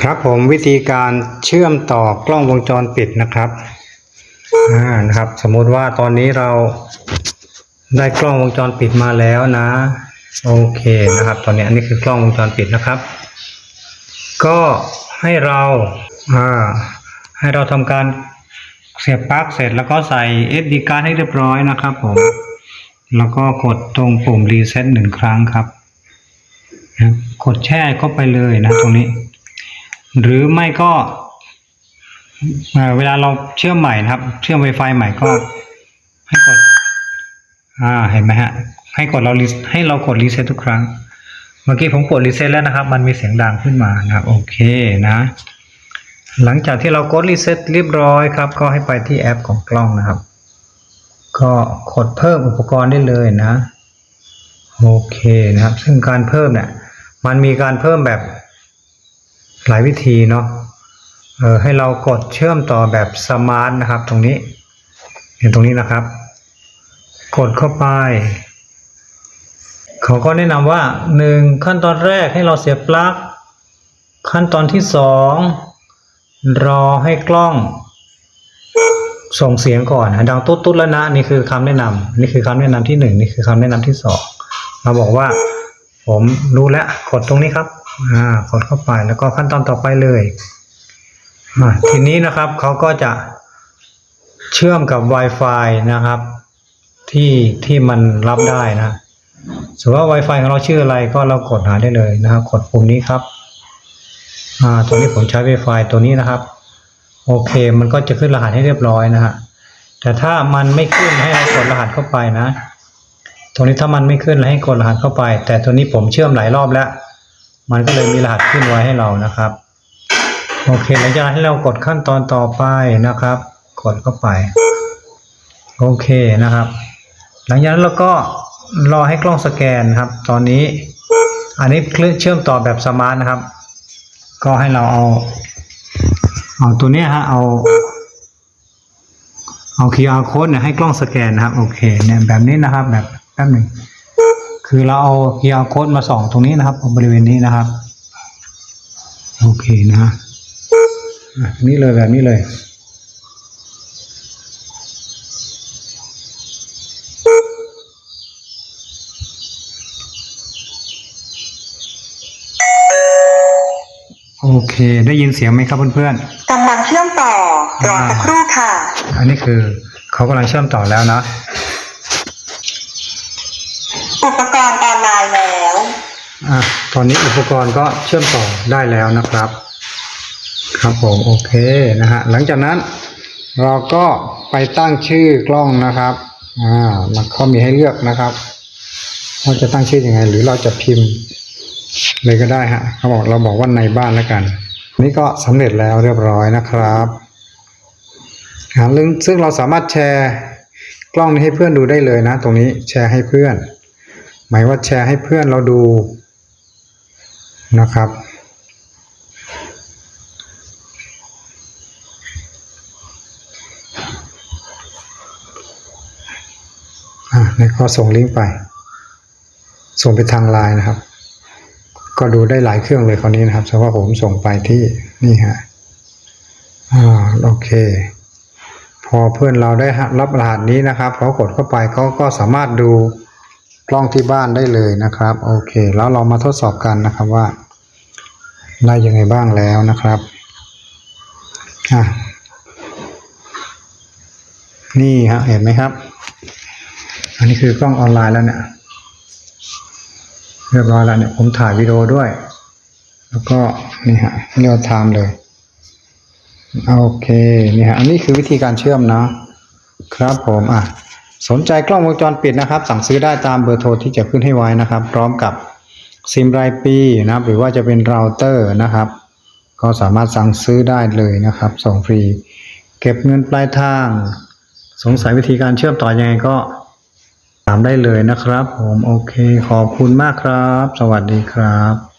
ครับผมวิธีการเชื่อมต่อกล้องวงจรปิดนะครับอ่านะครับ สมมุติว่าตอนนี้เราได้กล้องวงจรปิดมาแล้วนะ โอเคนะครับ ตอนนี้อันนี้คือกล้องวงจรปิดนะครับ ก็ให้เราอ่าให้เราทำการเสียบปลั๊กเสร็จแล้วก็ใส่ SD card ให้เรียบร้อยนะครับผม แล้วก็กดตรงปุ่มรีเซ็ตหนึ่งครั้งครับ กดแช่เข้าไปเลยนะตรงนี้ หรือไม่ก็เวลาเราเชื่อมใหม่นะครับ เชื่อม Wi-Fi ใหม่ก็ ให้กด อ่าเห็นไหมฮะ ให้กดเราให้เรากดรีเซ็ตทุกครั้ง เมื่อกี้ผมกดรีเซ็ตแล้วนะครับ มันมีเสียงดังขึ้นมานะครับ โอเคนะ หลังจากที่เรากดรีเซ็ตเรียบร้อยครับ ก็ให้ไปที่แอปของกล้องนะครับ ก็กดเพิ่มอุปกรณ์ได้เลยนะ โอเคนะครับ ซึ่งการเพิ่มเนี่ย มันมีการเพิ่มแบบ หลายวิธีเนาะเออให้เรากดเชื่อมต่อแบบสมาร์ทนะครับ ตรงนี้ เห็นตรงนี้นะครับ กดเข้าไปเขาก็แนะนำว่าหนึ่งขั้นตอนแรกให้เราเสียบปลั๊กขั้นตอนที่สองรอให้กล้อง ส่งเสียงก่อนดังตุ๊ดตุ๊ดแล้วนะนี่คือคำแนะนำนี่คือคำแนะนำที่หนึ่งนี่คือคำแนะนำที่สองเราบอกว่า ผมรู้แล้วกดตรงนี้ครับ อ่ากดเข้าไปแล้วก็ขั้นตอนต่อไปเลยอ่าทีนี้นะครับเขาก็จะเชื่อมกับ Wi-Fi นะครับ ที่ที่มันรับได้นะสมมติว่า Wi-Fi ของเราชื่ออะไรก็เรากดหาได้เลยนะครับ กดปุ่มนี้ครับอ่าตัวนี้ผมใช้ Wi-Fi ตัวนี้นะครับ โอเค มันก็จะขึ้นรหัสให้เรียบร้อยนะฮะแต่ถ้ามันไม่ขึ้นให้เรากดรหัสเข้าไปนะ ตรงนี้ถ้ามันไม่ขึ้นเราให้กดรหัสเข้าไป แต่ตัวนี้ผมเชื่อมหลายรอบแล้ว มันก็เลยมีรหัสขึ้นไว้ให้เรานะครับ โอเคหลังจากนั้นให้เรากดขั้นตอนต่อไปนะครับ กดเข้าไป โอเคนะครับ หลังจากนั้นเราก็รอให้กล้องสแกนครับ ตอนนี้ อันนี้เชื่อมต่อแบบสมาร์ทนะครับ ก็ให้เราเอา เอาตัวนี้ฮะเอาเอา QR code เนี่ยให้กล้องสแกนนะครับ โอเคเนี่ยแบบนี้นะครับ แบบแป๊บหนึ่ง คือเราเอา QR code มาส่องตรงนี้นะครับบริเวณนี้นะครับ โอเคนะฮะอะนี่เลยแบบนี้เลย โอเค ได้ยินเสียงไหมครับเพื่อนกำลังเชื่อมต่อรอสักครู่ค่ะๆอันนี้คือเขากำลังเชื่อมต่อแล้วนะ อุปกรณ์ออนไลน์แล้ว อะตอนนี้อุปกรณ์ก็เชื่อมต่อได้แล้วนะครับ ครับผมโอเคนะฮะหลังจากนั้น เราก็ไปตั้งชื่อกล้องนะครับอ่ามันก็มีให้เลือกนะครับว่าจะตั้งชื่ออยังไง หรือเราจะพิมพ์เลยก็ได้ฮะเขาบอกเราบอกว่าในบ้านแล้วกัน นี่ก็สำเร็จแล้วเรียบร้อยนะครับอ่าซึ่งซึ่งเราสามารถแชร์กล้องนี้ให้เพื่อนดูได้เลยนะ ตรงนี้แชร์ให้เพื่อน หมายว่าแชร์ให้เพื่อนเราดู นะครับอะนี่ก็ส่งลิงก์ไป ส่งไปทางไลน์นะครับ ก็ดูได้หลายเครื่องเลยคราวนี้นะครับเฉพาะผมส่งไปที่นี่ฮะอ่าโอเค พอเพื่อนเราได้รับรหัสนี้นะครับเขากดเข้าไปเขาก็สามารถดูกล้องที่บ้านได้เลยนะครับ โอเค แล้วเรามาทดสอบกันนะครับว่า ได้ยังไงบ้างแล้วนะครับอะนี่ฮะเห็นไหมครับ อันนี้คือกล้องออนไลน์แล้วเนี่ยเรียบร้อยแล้วเนี่ยผมถ่ายวิดีโอด้วย แล้วก็นี่ฮะเรียลไทม์เลยโอเคนี่ฮะอันนี้คือวิธีการเชื่อมนะครับผมอะสนใจกล้องวงจรปิดนะครับ สั่งซื้อได้ตามเบอร์โทรที่จะขึ้นให้ไว้นะครับ พร้อมกับ ซิมรายปีนะครับ หรือว่าจะเป็นเราเตอร์นะครับ ก็สามารถสั่งซื้อได้เลยนะครับ ส่งฟรี เก็บเงินปลายทาง สงสัยวิธีการเชื่อมต่อยังไงก็ถามได้เลยนะครับ ผมโอเค ขอบคุณมากครับ สวัสดีครับ